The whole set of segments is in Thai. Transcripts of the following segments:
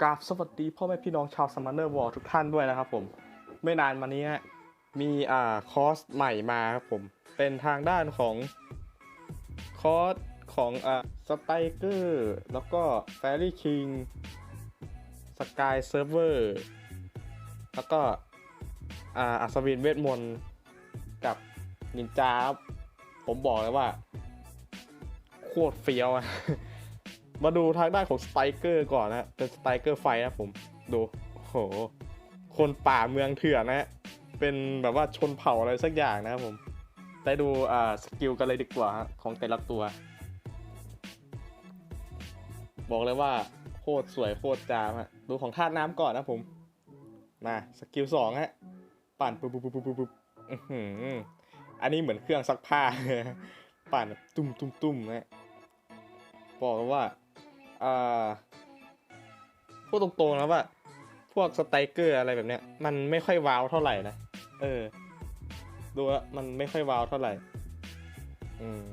กราบสวัสดีพ่อแม่พี่น้องชาวสมาร์เนอร์วอลทุกท่านด้วยนะครับผม ไม่นานมานี้มีอ่าคอร์สใหม่มาครับผม เป็นทางด้านของคอร์สของอ่าสไตเกอร์แล้วก็แฟรี่คิงสกายเซิร์ฟเวอร์แล้วก็อ่าอัศวินเวทมนต์กับนินจาผมบอกเลยว่า โคตรเฟี้ยวอะ มาดูทางด้านของสไตเกอร์ก่อนนะเป็นสไตเกอร์ไฟนะผมดูโห คนป่าเมืองเถื่อนนะฮะเป็นแบบว่าชนเผ่าอะไรสักอย่างนะครับผมได้ดูอ่าสกิลกันเลยดีกว่าฮะของแต่ละตัว บอกเลยว่าโคตรสวยโคตรจามฮะดูของธาตุน้ำก่อนนะผมมาสกิลสองฮะปั่นปุ๊บปุ๊บปุ๊บปุ๊บปุ๊บอื้อหืออันนี้เหมือนเครื่องซักผ้า ปั่นแบบตุ้มตุ้มตุ้มนะบอกเลยว่า อ่าพูดตรงๆนะว่า พวกสไตเกอร์อะไรแบบเนี้ย มันไม่ค่อยว้าวเท่าไหร่นะ เออ ดูว่ามันไม่ค่อยว้าวเท่าไหร่ อืม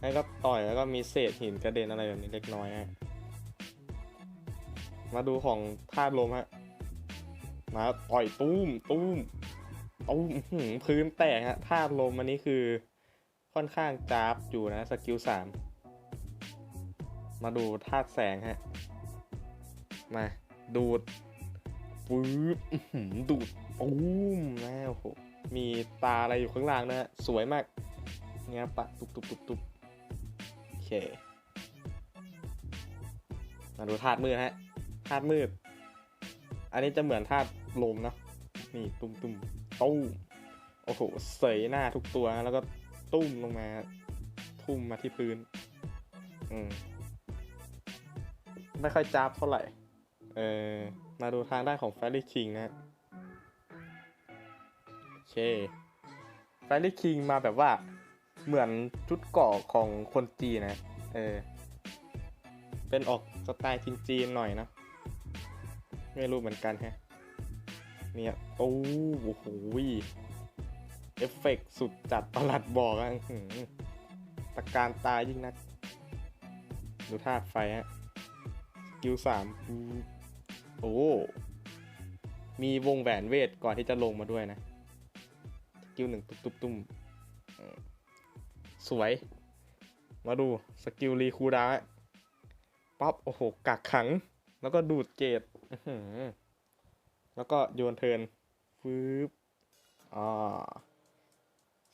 แล้วก็ต่อยแล้วก็มีเศษหินกระเด็นอะไรแบบนี้เล็กน้อยฮะ มาดูของธาตุลมฮะ มาต่อยตุ้มตุ้มตุ้มอื้อหือพื้นแตกฮะธาตุลมอันนี้คือค่อนข้างจ้าบอยู่นะสกิลสาม มาดูธาตุแสงฮะ มาดูดปื๊บอื้อหือดูดปุ้มนะโอ้โหมีตาอะไรอยู่ข้างล่างนะฮะสวยมากเนี่ยปะตุบตุบตุบตุบโอเค มาดูธาตุมืดฮะธาตุมืด อันนี้จะเหมือนธาตุลมเนะนี่ตุ้มตุ้มตุ้มโอ้โหเสยหน้าทุกตัวแล้วก็ตุ้มลงมา ทุ่มมาที่พื้น อืม ไม่ค่อยจ้าบเท่าไหร่ เออ มาดูทางด้านของ f a i r y King นะโอเค f a i r y King มาแบบว่าเหมือนชุดเกาะของคนจีนนะ เออ เป็นออกสไตล์จีนๆหน่อยนะ ไม่รู้เหมือนกันฮะ เนี่ย โอ้โหเอฟเฟกต์สุดจัดประหลัดบอกอะอื้อหือตะการตายิ่งนัก ดูธาตุไฟฮะ กิลสามโอ้ มีวงแหวนเวทก่อนที่จะลงมาด้วยนะสกิลหนึ่งตุ๊บตุ๊บตุ้มสวย มาดูสกิลรีคูดาวน์ฮะปั๊บ โอ้โห กักขัง แล้วก็ดูดเกตแล้วก็โยนเทินฟืบอ่า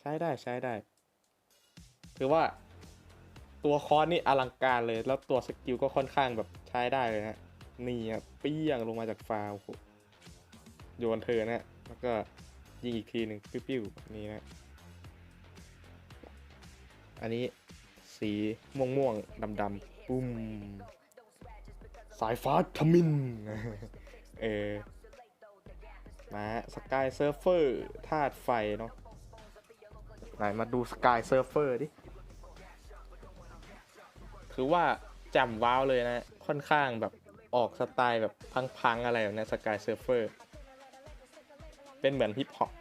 ใช้ได้ใช้ได้ ถือว่า ตัวคอนนี่อลังการเลย แล้วตัวสกิลก็ค่อนข้างแบบใช้ได้เลยฮะนี่ครับเปี้ยงลงมาจากฟ้าโอ้โยนเธอนะ แล้วก็ยิงอีกทีหนึ่งปิ้วๆนี่นะ อันนี้สีม่วงม่วงดำดำๆปุ้ม สายฟ้าทมิน เออมาสกายเซิร์ฟเฟอร์ธาตุไฟเนาะไหนมาดูสกายเซิร์ฟเฟอร์ดิ คือว่าจำว้าวเลยนะ ค่อนข้างแบบออกสไตล์แบบพังๆอะไรแบบนี้สกายเซิร์ฟเฟอร์เป็นเหมือนฮิปฮอป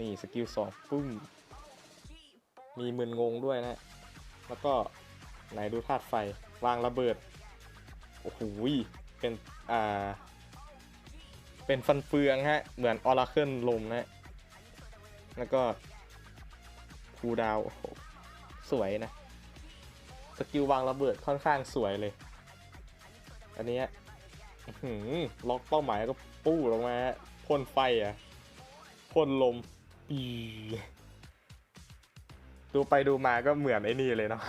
นี่สกิลสองปุ้ม มีมึนงงด้วยนะ แล้วก็ไหนดูธาตุไฟวางระเบิด โอ้โหเป็น อ่า เป็นฟันเฟืองฮะ เหมือนออราเคิลลมนะ แล้วก็คูดาวโอ้โหสวยนะ สกิลวางระเบิดค่อนข้างสวยเลย อันนี้ล็อกเป้าหมายก็ปู้ลงมาพ่นไฟอะพ่นลมปีดูไปดูมาก็เหมือนไอ้นี่เลยเนาะ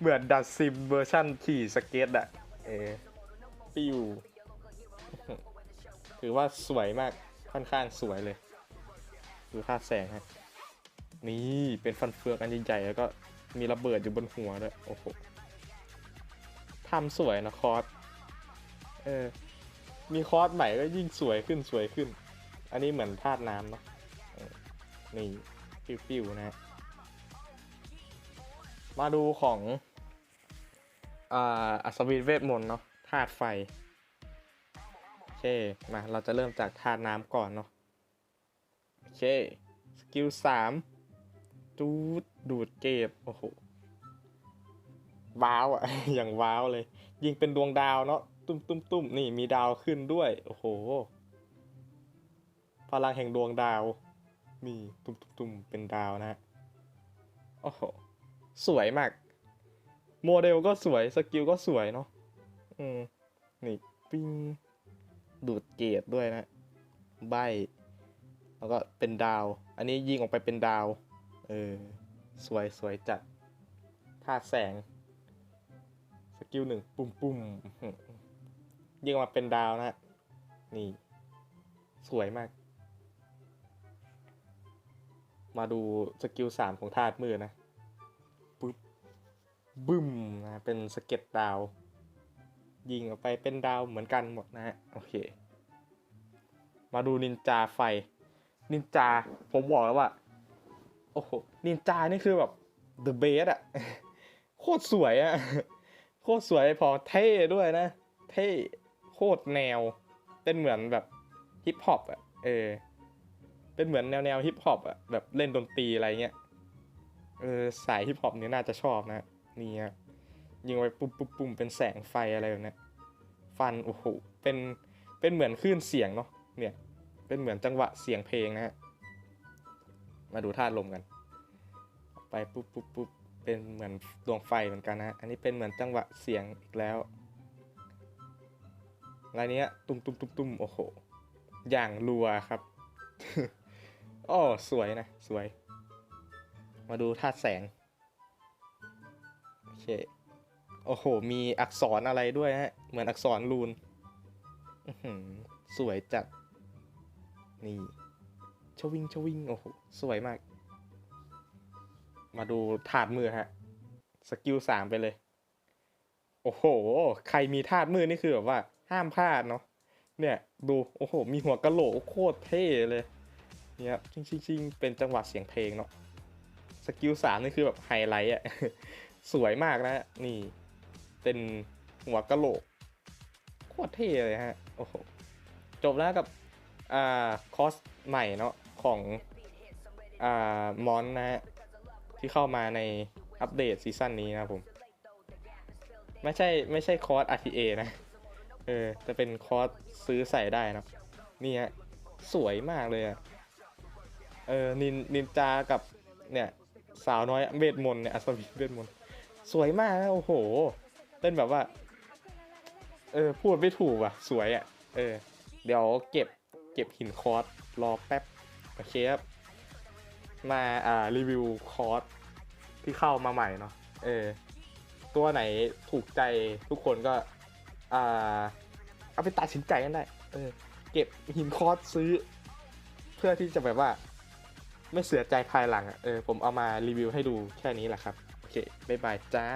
เหมือนดัดซิมเวอร์ชั่นขี่สเก็ตอะเอปิวถือว่าสวยมาก ค่อนข้างสวยเลย ดูท่าแสงฮะ นี่เป็นฟันเฟืองอันใหญ่ๆแล้วก็ มีระเบิดอยู่บนหัวด้วยโอ้โหทำสวยนะคอร์สเออ มีคอร์สใหม่ก็ยิ่งสวยขึ้นสวยขึ้น อันนี้เหมือนธาตุน้ำเนาะนี่ปิ้วๆนะฮะมาดูของอ่าอัศวินเวทมนต์เนาะธาตุไฟ โอเค มาเราจะเริ่มจากธาตุน้ำก่อนเนาะ โอเค สกิลสาม ดูดดูดเก็บโอ้โหว้าวอะอย่างว้าวเลย ยิงเป็นดวงดาวเนาะตุ้มตุ้มตุ้มนี่มีดาวขึ้นด้วย โอ้โห พลังแห่งดวงดาวนี่ตุ้มตุ้มตุ้มเป็นดาวนะฮะโอ้โห สวยมาก โมเดลก็สวย สกิลก็สวยเนาะอืมนี่ปิ้งดูดเกรดด้วยนะ ใบ แล้วก็เป็นดาว อันนี้ยิงออกไปเป็นดาว เออ สวยสวยจัดท่าแสง สกิลหนึ่งปุ่มปุ่มยิงมาเป็นดาวนะนี่ สวยมาก มาดูสกิลสามของธาตุมืดนะปึ๊บบึ้มนะเป็นสเก็ตดาว ยิงออกไปเป็นดาวเหมือนกันหมดนะฮะ โอเค มาดูนินจาไฟ นินจา ผมบอกแล้วว่า อ้โหนินจานี่คือแบบ the best อะโคตรสวยอะโคตรสวยพอเท่ด้วยนะ เท่โคตรแนว เป็นเหมือนแบบฮิปฮอปอะเออ เป็นเหมือนแนวแนวฮิปฮอปอะแบบเล่นดนตรีอะไรเงี้ย เออสายฮิปฮอปเนี่ยน่าจะชอบนะนี่ครับยิงไปปุ๊บปุ๊บปุ๊บเป็นแสงไฟอะไรแบบเนี้ยฟันโอ้โหเป็นเป็นเหมือนคลื่นเสียงเนาะเนี่ย เป็นเหมือนจังหวะเสียงเพลงนะฮะ มาดูธาตุลมกัน ไปปุ๊บปุ๊บปุ๊บเป็นเหมือนดวงไฟเหมือนกันนะ อันนี้เป็นเหมือนจังหวะเสียงอีกแล้วรายเนี้ยตุ้มตุ้มตุ้มตุ้มโอ้โห อย่างรัวครับอ้สวยนะ สวย มาดูธาตุแสง โอเค โอ้โห มีอักษรอะไรด้วยฮะ เหมือนอักษรรูนสวยจัด นี่ ชวิงชวิงโอ้โหสวยมาก มาดูถาดมือฮะ สกิลสามไปเลย โอ้โห ใครมีธาตุมือนี่คือแบบว่า ห้ามพลาดเนาะเนี่ย ดูโอ้โห มีหัวกะโหลกโคตรเท่เลยเนี่ยชิงชิงชิงเป็นจังหวะเสียงเพลงเนาะสกิลสามนี่คือแบบไฮไลท์อะสวยมากนะนี่ เป็นหัวกะโหลกโคตรเท่เลยฮะ โอ้โห จบแล้วกับ อ่า คอสใหม่เนาะ ของอ่ามอนนะฮะที่เข้ามาในอัปเดตซีซั่นนี้นะผม ไม่ใช่ไม่ใช่คอร์ส RTA นะ เออจะเป็นคอร์สซื้อใส่ได้นะนี่ฮะสวยมากเลยอะเออนินนินจากับเนี่ยสาวน้อยเวทมนต์เนี่ยอัศวินเวทมนต์สวยมากนะโอ้โหเป็นแบบว่า เออพูดไม่ถูกอะ สวยอะ เออ เดี๋ยวเก็บเก็บหินคอร์สรอแป๊บ โอเคครับ มาอ่ารีวิวคอร์สที่เข้ามาใหม่เนาะเออตัวไหนถูกใจทุกคนก็ อ่า เอาไปตัดสินใจกันได้ เออ เก็บหินคอร์สซื้อ เพื่อที่จะแบบว่า ไม่เสียใจภายหลังอะเออผมเอามารีวิวให้ดูแค่นี้แหละครับ โอเค บ๊ายบายจ้า